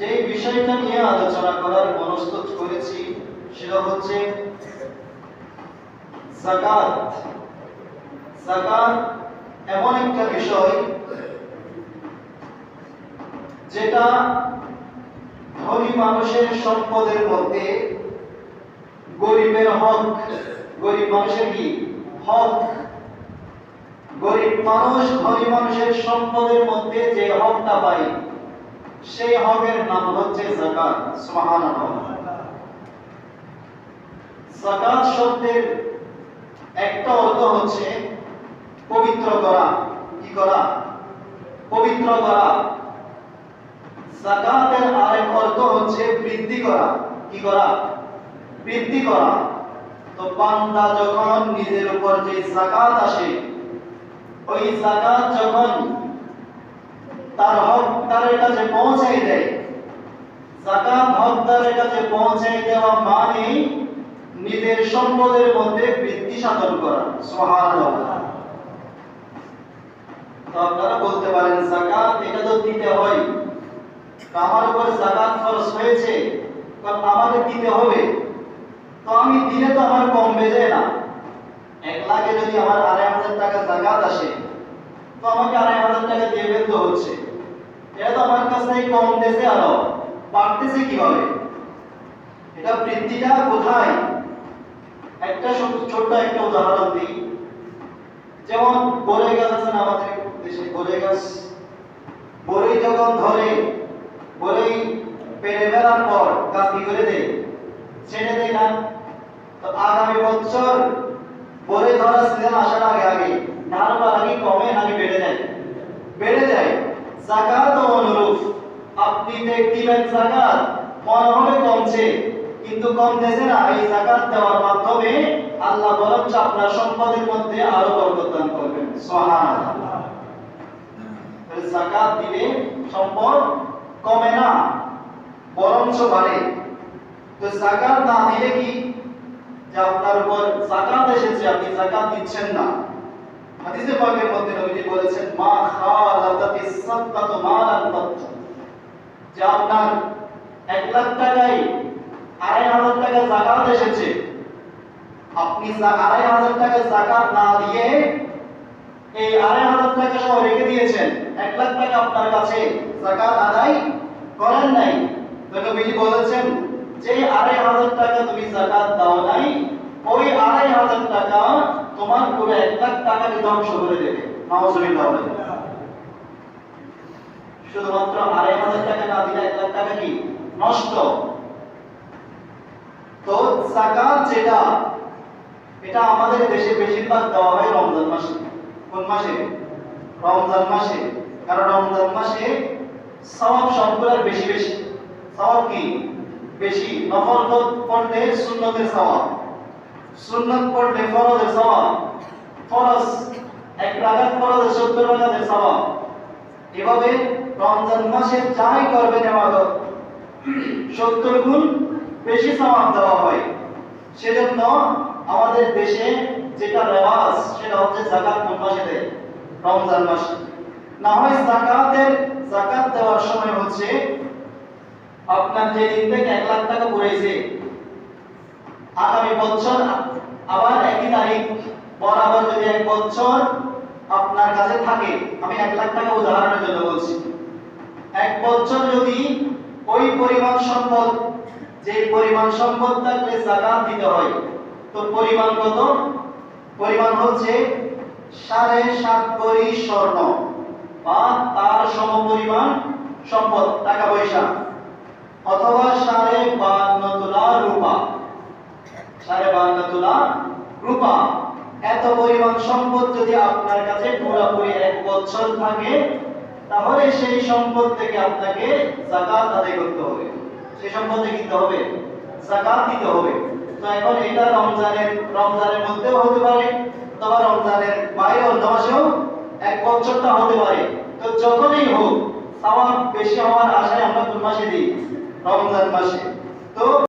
যে বিষয়টা নিয়ে আলোচনা করার মনস্থ করেছি, সেটা হচ্ছে জাকাত জাকাত এমন একটা বিষয় যেটা ধনী মানুষের সম্পদের মধ্যে গরিবের হক, গরিব মানুষের কি? হক। গরিব মানুষ ধনী মানুষের সম্পদের মধ্যে যে হকটা পায় সেই হকের নাম হচ্ছে জাকাত সুবহানাল্লাহ। জাকাত শব্দের একটা অর্থ হচ্ছে পবিত্র করা। কি করা? পবিত্র করা। জাকাতের আরেক অর্থ হচ্ছে বৃদ্ধি করা। কি করা? বৃদ্ধি করা। তো বান্দা যখন নিজের উপর যে জাকাত আসে, ওই জাকাত যখন তার হকদারের কাছে পৌঁছাই দেয়। জাকাত হকদারের কাছে পৌঁছাই দেওয়া মানে নিজের সম্পদের মধ্যে বৃদ্ধি সাধন করা। সুবহানাল্লাহ। তো আপনারা বলতে পারেন জাকাত এটা তো দিতে হয়। আমার উপর জাকাত খরচ হয়েছে, কারণ আমাকে দিতে হবে। তো আমি দিলে তো আমার কমবে যায় না। এক লাখে যদি আমার আড়াই হাজার টাকা জাকাত আসে, তো আমাকে আড়াই হাজার টাকা দিয়ে ফেলতে হচ্ছে। এটা তো আমার কাছ কমতেছে আরও। বাড়তেছে কীভাবে? এটা বৃদ্ধিটা কোথায়? একটা ছোট- ছোট্ট একটা উদাহরণ দিই। যেমন বরই গাছ আছে আমাদের দেশে বরই গাছ। বরই যখন ধরে, বরই পেরে ফেলার পর গাছ কি করে দেয়? ছেড়ে দেয় না। তো আগামী বছর বরই ধরা সিজন আসার আগে আগে ধান বা আগে কমে নাকি বেড়ে যায়? বেড়ে যায়। জাকাত আপনি দেখবেন জাকাত মনে হবে কমছে। কিন্তু কমতেছে না, এই জাকাত দেওয়ার মাধ্যমে আল্লাহ বরঞ্চ আপনার সম্পদের মধ্যে আরও বরকত দান করবেন। সুবহানাল্লাহ। তাহলে জাকাত দিলে সম্পদ কমে না, বরঞ্চ বাড়ে। তো জাকাত না দিলে কি? যে আপনার উপর জাকাত এসেছে, আপনি জাকাত দিচ্ছেন না। হাদিসে পাকের মধ্যে নবীজি বলেছেন, মা খালাতাতিস সাদকাতু মালান তাত যে আপনার এক লাখ টাকায় আড়াই হাজার টাকা জাকাত এসেছে। আপনি আড়াই হাজার টাকা জাকাত না দিয়ে এই আড়াই হাজার টাকা সহ রেখে দিয়েছেন, এক লাখ টাকা আপনার কাছে জাকাত আদায় করেন নাই। তো বলেছেন, যে আড়াই হাজার টাকা তুমি জাকাত দাও নাই, ওই আড়াই হাজার টাকা তোমার পুরো এক লাখ টাকাকে ধ্বংস করে দেবে। নাউজুবিল্লাহ। বলে শুধুমাত্র আড়াই হাজার টাকা না দিলে এক লাখ টাকা কি? নষ্ট। তো জাকাত যেটা, এটা আমাদের দেশে বেশিরভাগ দেওয়া হয় রমজান মাসে। কোন মাসে? রমজান মাসে। কারণ রমজান মাসে সওয়াব সবগুলোর বেশি বেশি। সওয়াব কি? বেশি। নফল পড়লে সুন্নতের সওয়াব। সুন্নত পড়লে ফরজের সওয়াব। ফরজ, এক রাকাত ফরজের 70 রাকাতের সওয়াব। এভাবে রমজান মাসে যাই করবেন ইবাদত 70 গুণ বেশি সওয়াব দেওয়া হয়। সেজন্য আমাদের দেশে যেটা রেওয়াজ, সেটা হচ্ছে জাকাত কোন মাসে দেয় রমজান মাসে। না হয় জাকাতের জাকাত দেওয়ার সময় হচ্ছে আপনার যে দিন থেকে এক লাখ টাকা পড়েছে, আগামী বছর আবার একই তারিখ, বরাবর যদি এক বছর আপনার কাছে থাকে। আমি এক লাখ টাকা উদাহরণের জন্য বলছি। এক বছর যদি ওই পরিমাণ সম্পদ, যে পরিমাণ সম্পদ থাকলে জাকাত দিতে হয়, তো পরিমাণ কত? পরিমাণ হচ্ছে সাড়ে সাত ভরি স্বর্ণ। বা তার সমপরিমাণ সম্পদ, টাকা পয়সা। অথবা সাড়ে বান্ন তোলা রূপা। সাড়ে বান্ন তোলা রূপা। এত পরিমাণ সম্পদ যদি আপনার কাছে পুরোপুরি এক বছর থাকে, তাহলে সেই সম্পদ থেকে আপনাকে জাকাত আদায় করতে হবে। সেই সম্পদে দিতে হবে জাকাত দিতে হবে। তো এখন এটা রমজানের রমজানের মধ্যেও হতে পারে, অথবা রমজানের বাইরে অন্য মাসেও এক বছরটা হতে পারে। তো যখনই হোক, সওয়াব বেশি হওয়ার আশায় আমরা কোন মাসে দিই, রমজান মাসে। তো